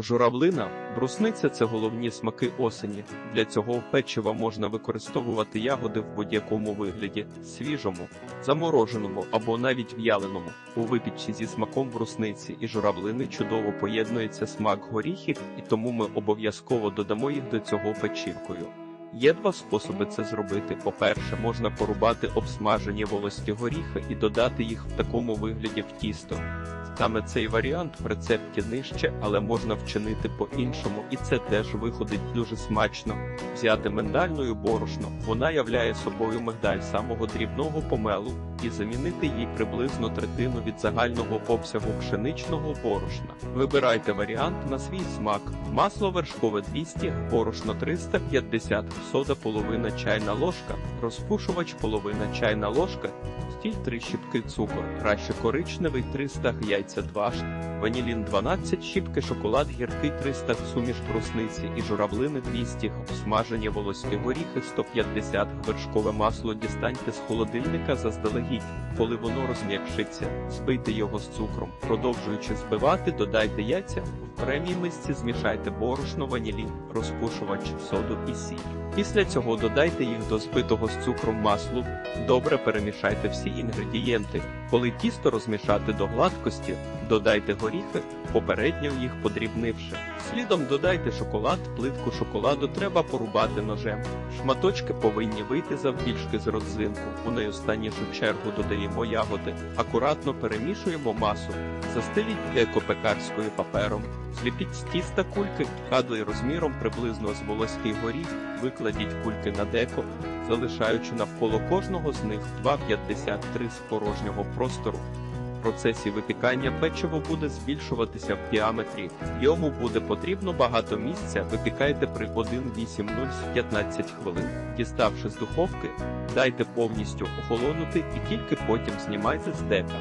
Журавлина, брусниця це головні смаки осені. Для цього печива можна використовувати ягоди в будь-якому вигляді свіжому, замороженому або навіть в'яленому. У випічці зі смаком брусниці і журавлини чудово поєднується смак горіхів, і тому ми обов'язково додамо їх до цього печівкою. Є два способи це зробити. По-перше, можна порубати обсмажені волості горіхи і додати їх в такому вигляді в тісто. Саме цей варіант в рецепті нижче, але можна вчинити по-іншому, і це теж виходить дуже смачно. Взяти миндальною борошно, вона являє собою мигдаль самого дрібного помелу, і замінити їй приблизно третину від загального обсягу пшеничного борошна. Вибирайте варіант на свій смак. Масло вершкове 200, борошно 350, сода половина чайна ложка, розпушувач половина чайна ложка, стіль 3 щіпки цукор, краще коричневий 300 яйця 2 ш, ванілін 12 щіпки, шоколад гіркий 300 суміш брусниці і журавлини 200, обсмажені волоські горіхи 150, вершкове масло дістаньте з холодильника заздалегідь. Коли воно розм'якшиться, збийте його з цукром. Продовжуючи збивати, додайте яйця. В окремій мисці змішайте борошно, ванілін, розпушувач, соду і сіль. Після цього додайте їх до збитого з цукром маслу. Добре перемішайте всі інгредієнти. Коли тісто розмішати до гладкості, додайте горіхи, попередньо їх подрібнивши. Слідом додайте шоколад, плитку шоколаду треба порубати ножем. Шматочки повинні вийти завбільшки з родзинку. У найостаннішу чергу додаємо ягоди. Акуратно перемішуємо масу. Застеліть екопекарською папером. Зліпіть з тіста кульки, кадли розміром приблизно з волоський горіх, викладіть кульки на деко, залишаючи навколо кожного з них 2,53 з порожнього простору. В процесі випікання печиво буде збільшуватися в діаметрі, йому буде потрібно багато місця. Випікайте при 1,80 15 хвилин. Діставши з духовки, дайте повністю охолонути і тільки потім знімайте з дека.